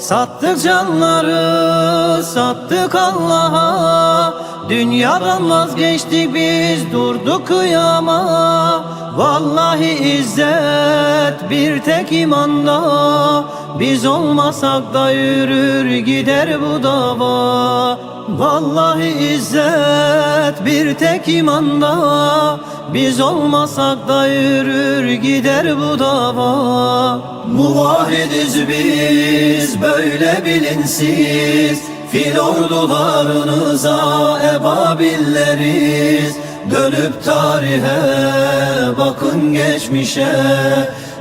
Sattık canları, sattık Allah'a Dünyadan vazgeçtik biz, durduk kıyama. Vallahi izzet bir tek imanda Biz olmasak da yürür gider bu dava. Vallahi izzet bir tek imanda Biz olmasak da yürür gider bu dava. Muvahidiz biz böyle bilinsiz Fil ordularınıza ebabilleriz Dönüp tarihe bakın geçmişe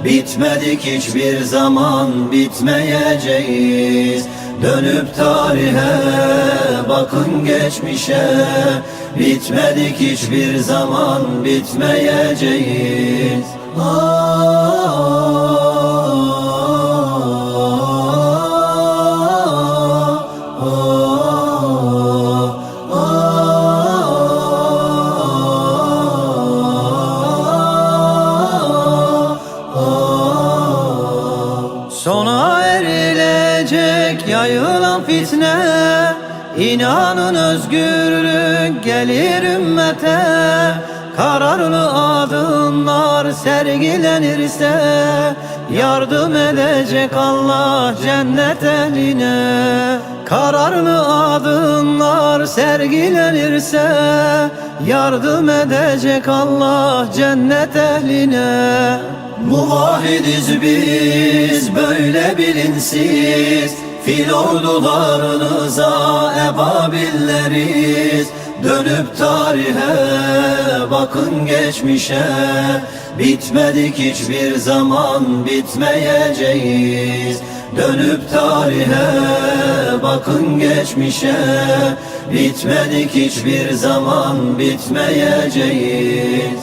Bitmedik hiçbir zaman bitmeyeceğiz. Dönüp tarihe bakın geçmişe. Bitmedik hiçbir zaman bitmeyeceğiz. Sona yayılan fitne İnanın özgürlük gelir ümmete. Kararlı adımlar sergilenirse Yardım edecek Allah cennet eline. Kararlı adımlar sergilenirse Yardım edecek Allah cennet ehline Muvahidiz biz böyle bilinsiz Fil ordularınıza ebabilleriz Dönüp tarihe bakın geçmişe. Bitmedik hiçbir zaman bitmeyeceğiz. Dönüp tarihe bakın geçmişe. Bitmedik hiçbir zaman bitmeyeceğiz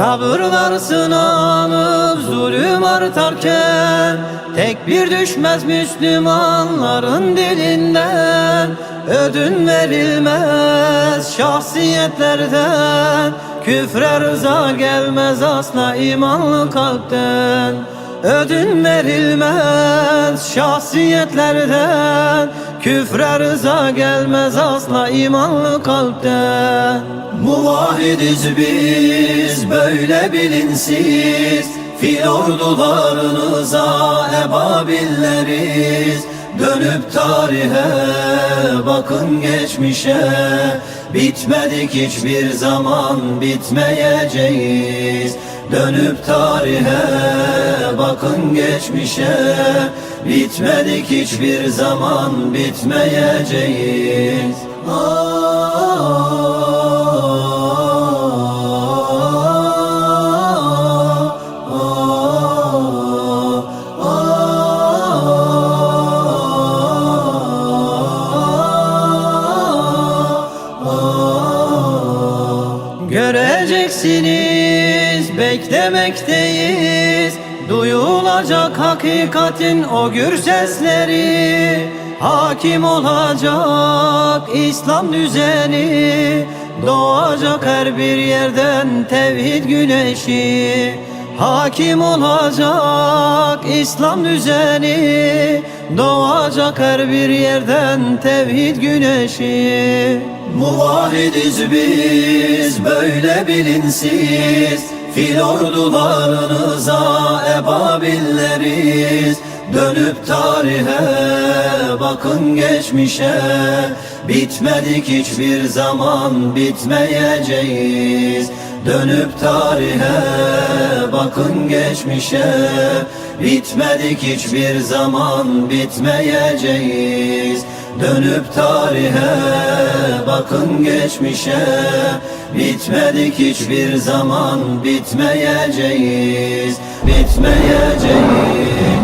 Sabırlar sınanıp zulüm artarken Tek bir düşmez Müslümanların dilinden. Ödün verilmez şahsiyetlerden. Küfre rıza gelmez asla imanlı kalpten. Ödün verilmez şahsiyetlerden Küfre rıza gelmez asla imanlı kalpten Muvahidiz biz böyle bilinsiz Fil ordularınıza ebabilleriz Dönüp tarihe bakın geçmişe. Bitmedik hiçbir zaman bitmeyeceğiz Dönüp tarihe bakın geçmişe. Bitmedik hiçbir zaman bitmeyeceğiz. Göreceksiniz beklemekteyiz. Duyulacak hakikatin o gür sesleri. Hakim olacak İslam düzeni. Doğacak her bir yerden tevhid güneşi. Hakim olacak İslam düzeni. Doğacak her bir yerden tevhid güneşi. Muvahidiz biz böyle bilinsiz Fil ordularınıza ebabilleriz Dönüp tarihe bakın geçmişe. Bitmedik hiçbir zaman bitmeyeceğiz. Dönüp tarihe bakın geçmişe. Bitmedik hiçbir zaman bitmeyeceğiz Dönüp tarihe bakın geçmişe. Bitmedik hiçbir zaman bitmeyeceğiz Bitmeyeceğiz